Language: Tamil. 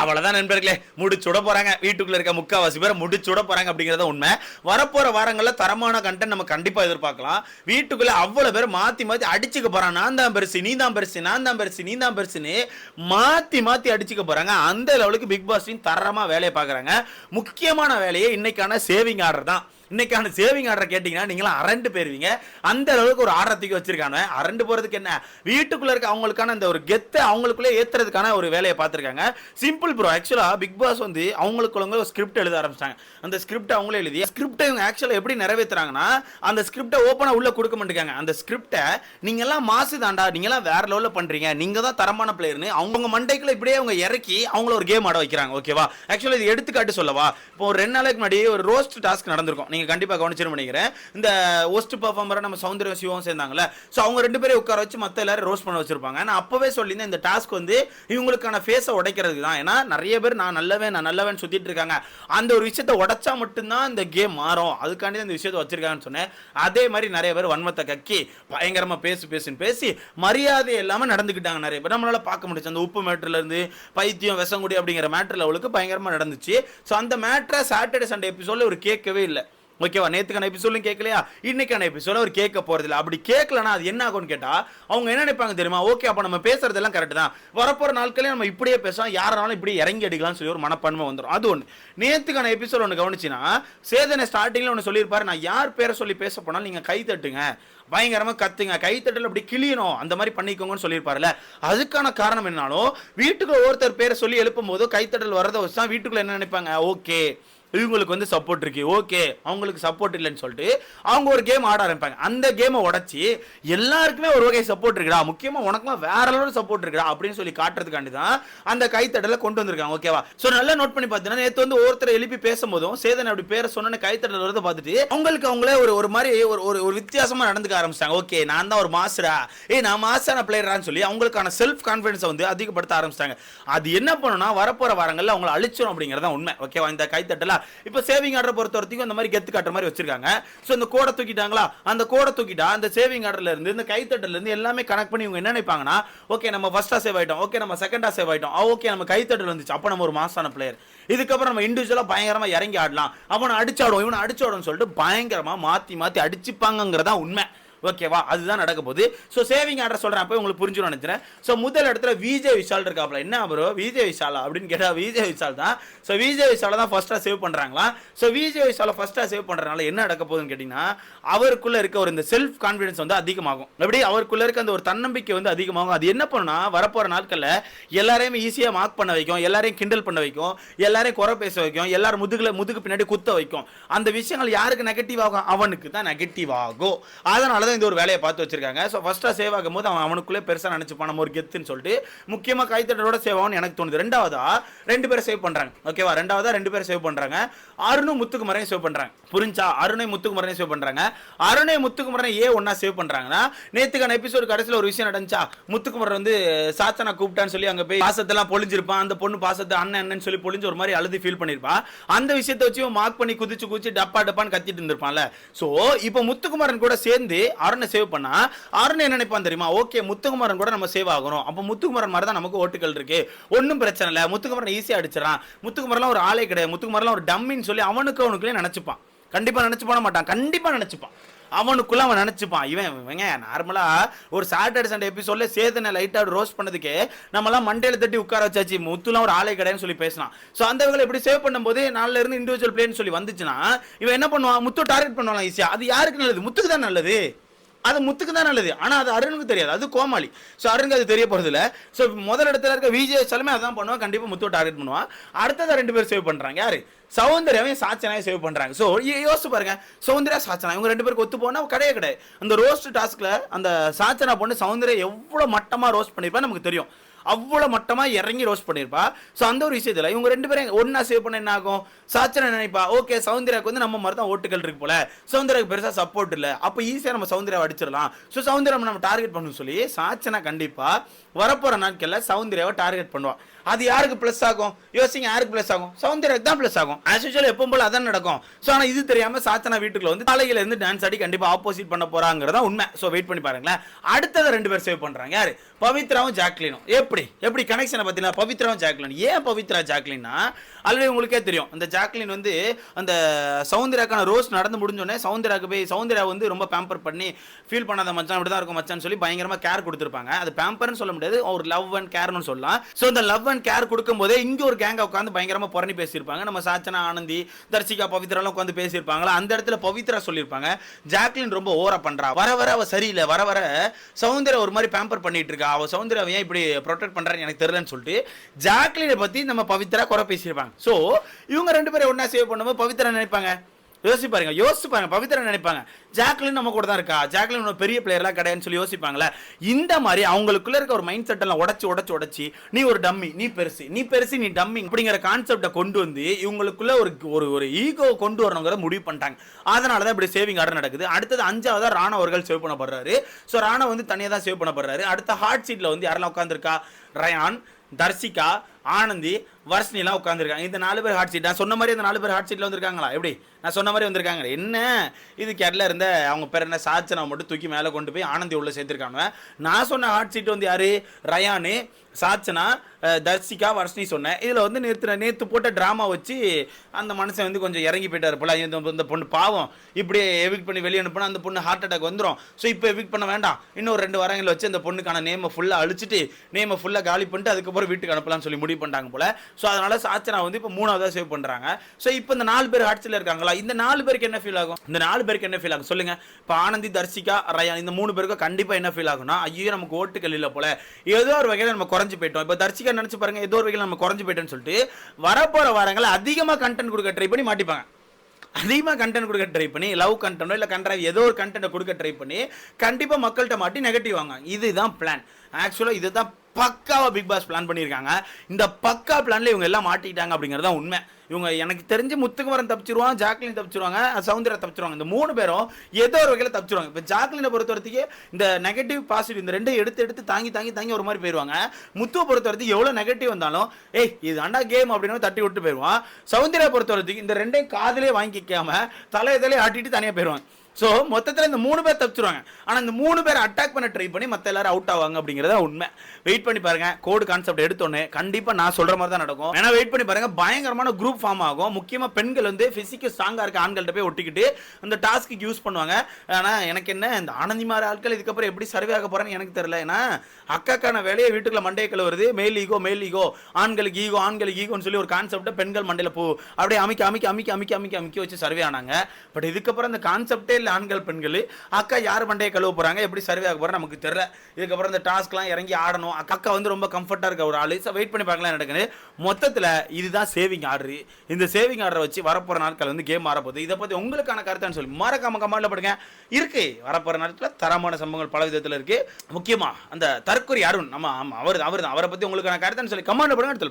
அவ்வளவுதான் நண்பர்களே முடிச்சுட போறாங்க. வீட்டுக்குள்ள இருக்க முக்காவாசி பேரை முடிச்சுட போறாங்க அப்படிங்கறத உண்மை. வரப்போற வாரங்கள்ல தரமான கண்டென்ட் நம்ம கண்டிப்பா எதிர்பார்க்கலாம். வீட்டுக்குள்ள அவ்வளவு பேர் மாத்தி மாத்தி அடிச்சுக்க போறாங்க நான் தான் பெருசு நீ தான் பெருசு நான் தான் பெருசு நீ தான் பெருசுன்னு மாத்தி மாத்தி அடிச்சுக்க போறாங்க. அந்த லெவலுக்கு பிக் பாஸ் தரமா வேலையை பாக்குறாங்க முக்கியமான வேலையே இன்னைக்கான சேவிங் ஆர்டர் தான். இன்னைக்கான சேவிங் ஆர்டர் கேட்டிங்கன்னா நீங்களாம் அரண்டு போயிருவீங்க. அந்த அளவுக்கு ஒரு ஆர்டர் தூக்கி வச்சிருக்காங்க. அரண்டு போறதுக்கு என்ன? வீட்டுக்குள்ள இருக்க அவங்களுக்கான அந்த ஒரு கெத்தை அவங்களுக்குள்ளே ஏத்துறதுக்கான ஒரு வேலையை பார்த்துருக்காங்க. சிம்பிள் ப்ரோ ஆக்சுவலாக பிக் பாஸ் வந்து அவங்களுக்குள்ள ஒரு ஸ்கிரிப்ட் எழுத ஆரம்பிச்சிட்டாங்க. அந்த ஸ்கிரிப்ட் அவங்களே எழுதி ஸ்கிரிப்டை இவங்க ஆக்சுவலாக எப்படி நிறைவேற்றுறாங்கன்னா அந்த ஸ்கிரிப்டை ஓப்பனாக உள்ள கொடுக்க மாட்டேங்காங்க. அந்த ஸ்கிரிப்டை நீங்க எல்லாம் மாசு தாண்டா நீங்க எல்லாம் வேற லெவலில் பண்றீங்க. நீங்க தான் தரமான பிளேயர்னு அவங்க மண்டைக்குள்ள இப்படியே அவங்க இறக்கி அவங்கள ஒரு கேம் ஆட வைக்கிறாங்க. ஓகேவா ஆக்சுவலாக இது எடுத்துக்காட்டு சொல்லவா? இப்போ ஒரு ரெண்டு நாளைக்கு முன்னாடி ஒரு ரோஸ்ட் டாஸ்க் நடந்திருக்கும். நீங்கள் கண்டிப்பாக கவனிச்சிருன்னு நினைக்கிறேன். இந்த ஒஸ்ட் பர்ஃபார்மராக நம்ம சௌந்தர்யம் சிவம் சேர்ந்தாங்கல்ல. ஸோ அவங்க ரெண்டு பேரும் உட்கார வச்சு மற்ற எல்லாரும் ரோஸ்ட் பண்ண வச்சிருப்பாங்க. நான் அப்போவே சொல்லியிருந்தேன் இந்த டாஸ்க் வந்து இவங்களுக்கான ஃபேஸை உடைக்கிறதுக்கு தான். ஏன்னா நிறைய பேர் நான் நல்லவன் நான் நல்லவன் சுற்றிட்டு இருக்காங்க. அந்த ஒரு விஷயத்தை உடைச்சா மட்டும்தான் இந்த கேம் மாறும். அதுக்காண்டி தான் இந்த விஷயத்தை வச்சிருக்காங்கன்னு சொன்னேன். அதே மாதிரி நிறைய பேர் வன்மத்தை கக்கி பயங்கரமாக பேசு பேசுன்னு பேசி மரியாதை இல்லாமல் நடந்துக்கிட்டாங்க நிறைய பேர். நம்மளால் பார்க்க முடிச்சு அந்த உப்பு மேட்டர்லேருந்து பைத்தியம் விசங்குடி அப்படிங்கிற மேட்டர்ல அவளுக்கு பயங்கரமாக நடந்துச்சு. ஸோ அந்த மேட்டரை சாட்டர்டே சண்டே எபிசோடில் ஒரு கேட்கவே இல்லை. ஓகேவா? நேத்துக்கான எபிசோடும் கேட்கலையா இன்னைக்கான எபிசோட அவர் கேட்க போறது அப்படி கேட்கலனா அது என்ன ஆகும்னு கேட்டா அவங்க என்ன நினைப்பாங்க தெரியுமா? ஓகே அப்ப நம்ம பேசுறதெல்லாம் கரெக்ட் தான். வரப்போற நாட்களே நம்ம இப்படியே பேசலாம் யாராலும் இப்படி இறங்கி அடிக்கலாம்னு சொல்லி ஒரு மனப்பன்மை வந்துடும் அது ஒன்று நேத்துக்கான எபிசோட் ஒன்று கவனிச்சுன்னா சேதனை ஸ்டார்டிங்ல ஒன்று சொல்லியிருப்பாரு. நான் யார் பேரை சொல்லி பேச போனாலும் நீங்க கை தட்டுங்க. பயங்கரமா கத்துங்க. கைத்தட்டல் அப்படி கிளியணும் அந்த மாதிரி பண்ணிக்கோங்கன்னு சொல்லியிருப்பாருல அதுக்கான காரணம் என்னாலும் வீட்டுக்கு ஒருத்தர் பேரை சொல்லி எழுப்பும் போது கைத்தட்டல் வரதை வச்சு தான் வீட்டுக்குள்ள என்ன நினைப்பாங்க? ஓகே. இவங்களுக்கு வந்து சப்போர்ட் இருக்கு. ஓகே அவங்களுக்கு சப்போர்ட் இல்லைன்னு சொல்லிட்டு அவங்க ஒரு கேம் ஆட ஆரம்பிப்பாங்க. அந்த கேமை உடச்சி எல்லாருக்குமே ஒரு வகை சப்போர்ட் இருக்குடா. முக்கியமாக உனக்குலாம் வேற அளவு சப்போர்ட் இருக்குடா அப்படின்னு சொல்லி காட்டுறதுக்காண்டி தான் அந்த கைத்தட்டலை கொண்டு வந்திருக்காங்க. ஓகேவா ஸோ நல்லா நோட் பண்ணி பார்த்தீங்கன்னா நேற்று வந்து ஒருத்தர் எழுப்பி பேசும்போதும் சேதன் அப்படி பேரை சொன்ன கைத்தட்டல் வரதை பார்த்துட்டு அவங்களுக்கு அவங்களே ஒரு ஒரு மாதிரி ஒரு ஒரு ஒரு வித்தியாசமாக நடந்துக்க ஆரம்பிச்சிட்டாங்க. ஓகே நான் தான் ஒரு மாஸ்டரா ஏய் நான் மாஸ்டரான பிளேயரான்னு சொல்லி அவங்களுக்கான செல்ஃப் கான்ஃபிடன்ஸை வந்து அதிகப்படுத்த ஆரம்பிச்சிட்டாங்க. அது என்ன பண்ணுன்னா வரப்போற வாரங்களில் அவங்களை அழிச்சிடும் அப்படிங்கிறதான் உண்மை. ஓகேவா இந்த கைத்தட்டலாம் இப்போ சேவிங் ஆர்டர் பொறுத்த வரைக்கும் இந்த மாதிரி கெத்து காட்டுற மாதிரி வச்சிருக்காங்க. ஸோ இந்த கோடை தூக்கிட்டாங்களா? அந்த கோடை தூக்கிட்டா அந்த சேவிங் ஆர்டர்ல இருந்து இந்த கைத்தட்டல இருந்து எல்லாமே கனெக்ட் பண்ணி இவங்க என்ன நினைப்பாங்கன்னா ஓகே நம்ம ஃபர்ஸ்டா சேவ் ஆயிட்டோம் ஓகே நம்ம செகண்டா சேவ் ஆயிட்டோம் ஓகே நம்ம கைத்தட்டல் வந்துச்சு. அப்போ நம்ம ஒரு மாசான பிளேயர் இதுக்கப்புறம் நம்ம இண்டிவிஜுவலா பயங்கரமா இறங்கி ஆடலாம். அவனை அடிச்சாடும் இவனை அடிச்சாடும் சொல்லிட்டு பயங்கரமா மாத்தி மாத்தி அடிச்சுப்பாங்கிறதா உண்மை. ஓகேவா அதுதான் நடக்க போகுது ஸோ சேவிங் ஆர்டர் சொல்கிறேன் அப்போ உங்களுக்கு புரிஞ்சுன்னு நினைக்கிறேன். ஸோ முதல் இடத்துல விஜய் விஷால் இருக்காப்ல என்ன ப்ரோ விஜய் விஷாலா அப்படின்னு கேட்டால் விஜய் விஷால் தான். ஸோ விஜய் விஷால தான் ஃபஸ்ட்டாக சேவ் பண்ணுறாங்களா ஸோ விஜய் விஷாலை ஃபஸ்ட்டாக சேவ் பண்ணுறதுனால என்ன நடக்க போகுதுன்னு கேட்டிங்கன்னா அவருக்குள்ளே இருக்க ஒரு இந்த செல்ஃப் கான்ஃபிடன்ஸ் வந்து அதிகமாகும். எப்படி? அவருக்குள்ளே இருக்க அந்த ஒரு தன்னம்பிக்கை வந்து அதிகமாகும். அது என்ன பண்ணுன்னா வரப்போகிற நாட்களில் எல்லாரையும் ஈஸியாக மார்க் பண்ண வைக்கும் எல்லாரையும் கிண்டல் பண்ண வைக்கும் எல்லாரையும் குறை பேச வைக்கும் எல்லாரும் முதுகில் முதுகு பின்னாடி குத்த வைக்கும். அந்த விஷயங்கள் யாருக்கு நெகட்டிவ் ஆகும்? அவனுக்கு தான் நெகட்டிவ் ஆகும். அதனால தான் இந்த ஒரு வேலையை பார்த்து வச்சிருக்காங்க. ஸோ ஃபஸ்ட்டாக சேவ் ஆகும் போது அவன் அவனுக்குள்ளே பெருசா நினைச்சுப்பான் நம்ம ஒரு கெத்துன்னு சொல்லிட்டு முக்கியமா கைத்தட்டோட சேவ் ஆகும்னு எனக்கு தோணுது. ரெண்டாவதா ரெண்டு பேரும் சேவ் பண்றாங்க. ஓகேவா ரெண்டாவதா ரெண்டு பேரும் சேவ் பண்றாங்க. அருணும் முத்துக்குமரையும் சேவ் பண்றாங்க. புரிஞ்சா அருணை முத்துக்குமரனை சேவ் பண்றாங்க. அருணை முத்துக்குமரனை ஏன் ஒன்றா சேவ் பண்றாங்கன்னா நேத்துக்கான எபிசோடு கடைசியில் ஒரு விஷயம் நடந்துச்சா? முத்துக்குமரன் வந்து சாச்சனா கூப்பிட்டான்னு சொல்லி அங்க போய் பாசத்தெல்லாம் பொழிஞ்சிருப்பான். அந்த பொண்ணு பாசத்தை அண்ணன் அண்ணன் சொல்லி பொழிஞ்சு ஒரு மாதிரி அழுது ஃபீல் பண்ணிருப்பான் அந்த விஷயத்தை வச்சு மார்க் பண்ணி குதிச்சு குதிச்சு டப்பா டப்பான்னு கத்திட்டு இருந்திருப்பான்ல. சோ இப்போ முத்துக்குமரன் கூட சேர்ந்து அருணை சேவ் பண்ணா அருண் என்ன நினைப்பான் தெரியுமா? ஓகே முத்துக்குமரன் கூட நம்ம சேவ் ஆகணும் அப்போ முத்துக்குமரன் மாதிரி தான் நமக்கு ஓட்டுகள் இருக்கு. ஒன்றும் பிரச்சனை இல்லை. முத்துக்குமரன் ஈஸியா அடிச்சிடறான். முத்துக்குமரன்லாம் ஒரு ஆளே கிடையாது. முத்துக்குமரன்லாம் ஒரு டம்மின்னு சொல்லி அவனுக்கு அவனுக்குள்ளே நினைச்சுப்பான். கண்டிப்பாக நினச்சி போட மாட்டான். கண்டிப்பாக நினச்சிப்பான். அவனுக்குள்ள அவன் நினச்சிப்பான். இவன் இவங்க நார்மலாக ஒரு சாட்டர்டே சண்டே எபிசோட்ல சேதனை லைட்டாக ரோஸ்ட் பண்ணதுக்கே நம்மலாம் மண்டையில் தட்டி உட்கார வச்சாச்சு. முத்துலாம் ஒரு ஆலை கடைன்னு சொல்லி பேசலாம் ஸோ அந்த வகையில் எப்படி சேவ் பண்ணும்போது நாளில் இருந்து இண்டிவிஜுவல் பிளேன்னு சொல்லி வந்துச்சுன்னா இவன் என்ன பண்ணுவான்? முத்து டார்கெட் பண்ணுவான் ஈஸியாக அது யாருக்கு நல்லது? முத்துக்கு தான் நல்லது. அது முத்துக்கு தான் நல்லது. ஆனால் அது அருணுக்கு தெரியாது. அது கோமாளி. ஸோ அருணுக்கு அது தெரிய போகிறது இல்லை ஸோ முதல் இடத்துல இருக்க விஜய் செலமே அதான் பண்ணுவான் கண்டிப்பாக முத்துவை டார்கெட் பண்ணுவான் அடுத்ததை ரெண்டு பேர் சேவ் பண்ணுறாங்க யார்? சௌந்தர்யாவையும் சாச்சனாவையும் சேவ் பண்ணுறாங்க ஸோ யோசிச்சு பாருங்க. சௌந்தர்யா சாச்சனா இவங்க ரெண்டு பேருக்கு ஒத்து போனால் கிடையாது கிடையாது. அந்த ரோஸ்ட் டாஸ்கில் அந்த சாச்சனா பொண்ணு சௌந்தர்யா எவ்வளோ மட்டமாக ரோஸ்ட் பண்ணியிருப்பா நமக்கு தெரியும். அவ்வளோ மட்டமா இறங்கி ரோஸ்ட் பண்ணியிருப்பா ஸோ அந்த ஒரு விஷயத்துல இவங்க ரெண்டு பேரும் ஒன்றா சேவ் பண்ண என்ன ஆகும்? சாச்சனா நினைப்பா. ஓகே சௌந்தர்யாக்கு வந்து நம்ம மாதிரி தான் ஓட்டுகள் இருக்கு போல. சௌந்தர்யாக்கு பெருசா சப்போர்ட் இல்லை. அப்போ ஈஸியாக நம்ம சௌந்தர்யாவை அடிச்சிடலாம். ஸோ சௌந்தர்யா நம்ம டார்கெட் பண்ணணும்னு சொல்லி சாச்சனா கண்டிப்பா வரப்போற நாட்கள்ல சௌந்தர்யாவை டார்கெட் பண்ணுவான் அது யாருக்கு ப்ளஸ் ஆகும்? யோசிங்க யாருக்கு ப்ளஸ் ஆகும்? சௌந்தர்யாக்கு தான் ப்ளஸ் ஆகும். ஆஸ் யூஷுவல் எப்பவும் போல அதான் நடக்கும். ஸோ ஆனால் இது தெரியாம சாச்சனா வீட்டுக்குள்ள வந்து தலையில இருந்து டான்ஸ் ஆடி கண்டிப்பா ஆப்போசிட் பண்ண போறாங்கிறதா உண்மை. ஸோ வெயிட் பண்ணி பாருங்களேன். அடுத்ததை ரெண்டு பேர் சேவ் பண்றாங்க. யாரு? பவித்ராவும் ஜாக்லினும். எப்படி? எப்படி கனெக்ஷனை பார்த்தீங்கன்னா பவித்ரா ஜாக்லின். ஏன் பவித்ரா ஜாக்லின்னா ஆல்ரெடி உங்களுக்கே தெரியும். அந்த ஜாக்லின் வந்து அந்த சவுந்தராக்கான ரோஸ் நடந்து முடிஞ்சோடனே சவுந்தராக்கு போய் சவுந்தரா வந்து ரொம்ப பேம்பர் பண்ணி ஃபீல் பண்ணாத மச்சான் இப்படி தான் இருக்கும் மச்சான்னு சொல்லி பயங்கரமாக கேர் கொடுத்துருப்பாங்க. அது பேம்பர்னு சொல்ல முடியாது ஒரு லவ் அண்ட் கேர்னு சொல்லலாம். ஸோ இந்த லவ் அண்ட் கேர் கொடுக்கும்போதே இங்கே ஒரு கேங்கை உட்காந்து பயங்கரமாக புறணி பேசியிருப்பாங்க. நம்ம சாச்சனா ஆனந்தி தர்சிகா பவித்ராலாம் உட்காந்து பேசியிருப்பாங்களா? அந்த இடத்துல பவித்ரா சொல்லியிருப்பாங்க ஜாக்லின் ரொம்ப ஓவரா பண்ணுறா வர வர அவள் சரியில்லை. வர வர சௌந்தர்யா ஒரு மாதிரி பேம்பர் பண்ணிட்டு இருக்கா. அவள் சவுந்தரா ஏன் இப்படி ப்ரொடெக்ட் பண்றான்னு எனக்கு தெரியலன்னு சொல்லிட்டு ஜாக்லினை பத்தி நம்ம பவித்ரா குறை பேசியிருப்பாங்க. ஸோ இவங்க ரெண்டு பேரும் ஒண்ணா சேவ் பண்ணும்போது பவித்ரா நினைப்பாங்க? யோசிச்சு பாருங்க யோசிச்சு பாருங்க பவித்ரா நினைப்பாங்க ஜாக்லின் நம்ம கூட தான் இருக்கா? ஜாக்லின் ஒரு பெரிய பிளேயர்லாம் கிடையாதுன்னு சொல்லி யோசிப்பாங்களே இந்த மாதிரி அவங்களுக்குள்ள இருக்க ஒரு மைண்ட் செட் எல்லாம் உடச்சு உடச்சு உடச்சி நீ ஒரு டம்மி நீ பெருசு நீ பெருசு நீ டம்மி அப்படிங்கிற கான்செப்டை கொண்டு வந்து இவங்களுக்குள்ள ஒரு ஒரு ஒரு ஈகோ கொண்டு வரணுங்கிற முடிவு பண்ணிட்டாங்க. அதனால தான் இப்படி சேவிங் ஆர்டர் நடக்குது. அடுத்தது அஞ்சாவதாக ராணா அவர்கள் சேவ் பண்ணப்படுறாரு ஸோ ராணா வந்து தனியாக தான் சேவ் பண்ணப்படுறாரு அடுத்த ஹாட் சீட்டில் வந்து யாரெல்லாம் உட்காந்துருக்கா ரயான் தர்சிகா ஆனந்தி வர்ஷினிலாம் உட்காந்துருக்காங்க இந்த நாலு பேர் ஹாட் சீட் நான் சொன்ன மாதிரி இந்த நாலு பேர் ஹாட் சீட்டில் வந்திருக்காங்களா? எப்படி? நான் சொன்ன மாதிரி வந்திருக்காங்க என்ன? இது கேட்டில் இருந்த அவங்க பேர் என்ன? சாச்சனா மட்டும் தூக்கி மேலே கொண்டு போய் ஆனந்தி உள்ளே சேர்த்துருக்காங்க நான் சொன்ன ஹாட் சீட் வந்து யார்? ரயானு சாச்சனா தர்சிகா வர்ஷினி சொன்னேன். இதில் வந்து நேற்று நேற்று போட்ட ட்ராமா வச்சு அந்த மனுஷன் வந்து கொஞ்சம் இறங்கி போயிட்டார் போல. இந்த இந்த பொண்ணு பாவம். இப்படியே எவிக் பண்ணி வெளியே அனுப்புனா அந்த பொண்ணு ஹார்ட் அட்டாக் வந்துடும் ஸோ இப்போ எவிக் பண்ண வேண்டாம். இன்னும் ரெண்டு வாரங்களில் வச்சு அந்த பொண்ணுக்கான நேமை ஃபுல்லாக அழிச்சிட்டு நேமை ஃபுல்லாக காலி பண்ணிட்டு அதுக்கப்புறம் வீட்டுக்கு அனுப்பலாம்னு சொல்லி முடிவு பண்ணிட்டாங்க போல. ஸோ அதனால சாச்சனா வந்து இப்போ மூணாவதாக சேவ் பண்ணுறாங்க ஸோ இப்போ இந்த நாலு பேர் ஹாட்ஸில் இருக்காங்களா? இந்த நாலு பேருக்கு என்ன ஃபீல் ஆகும்? இந்த நாலு பேருக்கு என்ன ஃபீல் ஆகும்? சொல்லுங்க. இப்போ ஆனந்தி தர்சிகா ரயான் இந்த மூணு பேருக்கும் கண்டிப்பாக என்ன ஃபீல் ஆகும்னா ஐயோ நமக்கு ஓட்டுகள் இல்லை போல. ஏதோ ஒரு வகையில் நம்ம குறைஞ்சு போயிட்டோம். இப்போ தர்சிகா நினச்சி பாருங்க ஏதோ ஒரு வகையில் நம்ம குறைஞ்சு போயிட்டோம்னு சொல்லிட்டு வரப்போகிற வாரங்களை அதிகமாக கண்டென்ட் கொடுக்க ட்ரை பண்ணி மாட்டிப்பாங்க. அதிகமாக கண்டென்ட் கொடுக்க ட்ரை பண்ணி லவ் கண்டென்ட்டோ இல்லை கண்ட்ரா ஏதோ ஒரு கண்டென்ட்டை கொடுக்க ட்ரை பண்ணி கண்டிப்பாக மக்கள்கிட்ட மாட்டி நெகட்டிவ் வாங்க இதுதான் பிளான் ஆக்சுவலாக இதை தான் பக்காவாக பிக் பாஸ் பிளான் பண்ணியிருக்காங்க. இந்த பக்கா பிளானில் இவங்க எல்லாம் மாட்டிட்டாங்க அப்படிங்கிறது தான் உண்மை. இவங்க எனக்கு தெரிஞ்சு முத்துக்குமரன் தப்பிச்சிருவான் ஜாக்லின் தப்பிச்சிருவாங்க சவுந்தர்யா தப்பிச்சிருவாங்க. இந்த மூணு பேரும் ஏதோ ஒரு வகையில் தப்பிச்சிருவாங்க. இப்போ ஜாக்லினை பொறுத்த வரைக்கும் இந்த நெகட்டிவ் பாசிட்டிவ் இந்த ரெண்டும் எடுத்து எடுத்து தாங்கி தாங்கி தாங்கி ஒரு மாதிரி போயிடுவாங்க முத்துவை பொறுத்த எவ்வளோ நெகட்டிவ் வந்தாலும் ஏய் இது அண்டா கேம் அப்படின்னு தட்டி விட்டு போயிடுவான் சவுந்தர்யா பொறுத்த இந்த ரெண்டையும் காதலே வாங்கிக்காம தலையை தலையை ஆட்டிட்டு தனியாக போயிடுவாங்க ஸோ மொத்தத்தில் இந்த மூணு பேர் தப்பிச்சிருவாங்க. ஆனால் இந்த மூணு பேர் அட்டாக் பண்ண ட்ரை பண்ணி மற்ற எல்லாரும் அவுட் ஆவாங்க அப்படிங்கிறத உண்மை. வெயிட் பண்ணி பாருங்க. கோடு கான்செப்ட் எடுத்தோன்னே கண்டிப்பாக நான் சொல்கிற மாதிரி தான் நடக்கும். ஏன்னா வெயிட் பண்ணி பாருங்க. பயங்கரமான குரூப் ஃபார்ம் ஆகும். முக்கியமாக பெண்கள் வந்து ஃபிசிக்கல் ஸ்ட்ராங்காக இருக்க ஆண்கள்கிட்ட போய் ஒட்டிக்கிட்டு அந்த டாஸ்க்கு யூஸ் பண்ணுவாங்க. ஆனால் எனக்கு என்ன இந்த ஆனந்தி மாதிரி ஆட்கள் இதுக்கப்புறம் எப்படி சர்வே ஆக போகிறேன்னு எனக்கு தெரியல. ஏன்னா அக்காக்கான வேலையை வீட்டுக்குள்ள மண்டையை வருது மேல் ஈகோ மேல் ஈகோ ஆண்களுக்கு ஈகோ ஆண்களுக்கு ஈகோன்னு சொல்லி ஒரு கான்செப்டை பெண்கள் மண்டையில் போ அப்படியே அமைக்க அமைக்க அமைக்க அமைக்க அமைக்க அமைக்க வச்சு சர்வே ஆனாங்க. பட் இதுக்கப்புறம் அந்த கான்செப்டே இல்லை ஆண்கள் பெண்கள். அக்கா யார் மண்டையை கழுவ போறாங்க? எப்படி சர்வே ஆக போறாங்க நமக்கு தெரியல. இதுக்கப்புறம் இந்த டாஸ்க்லாம் இறங்கி ஆடணும். அக்கா வந்து ரொம்ப கம்ஃபர்ட்டாக இருக்க ஒரு ஆளு? வெயிட் பண்ணி பார்க்கலாம் நடக்குது மொத்தத்தில் இதுதான் சேவிங் ஆர்டர் இந்த சேவிங் ஆர்டரை வச்சு வரப்போற நாட்கள் வந்து கேம் ஆரப்போகுது இதை பற்றி உங்களுக்கான கருத்தான்னு சொல்லி மறக்காம கமெண்ட்ல படுங்க. இருக்குது வரப்போற நாட்களில் தரமான சம்பவங்கள் பல விதத்தில் இருக்கு. முக்கியமா அந்த தற்கொலை அருண் நம்ம ஆமா அவர் அவர் தான் அவரை பற்றி உங்களுக்கான கருத்தான்னு சொல்லி கமெண்ட் படுங்க எடுத்து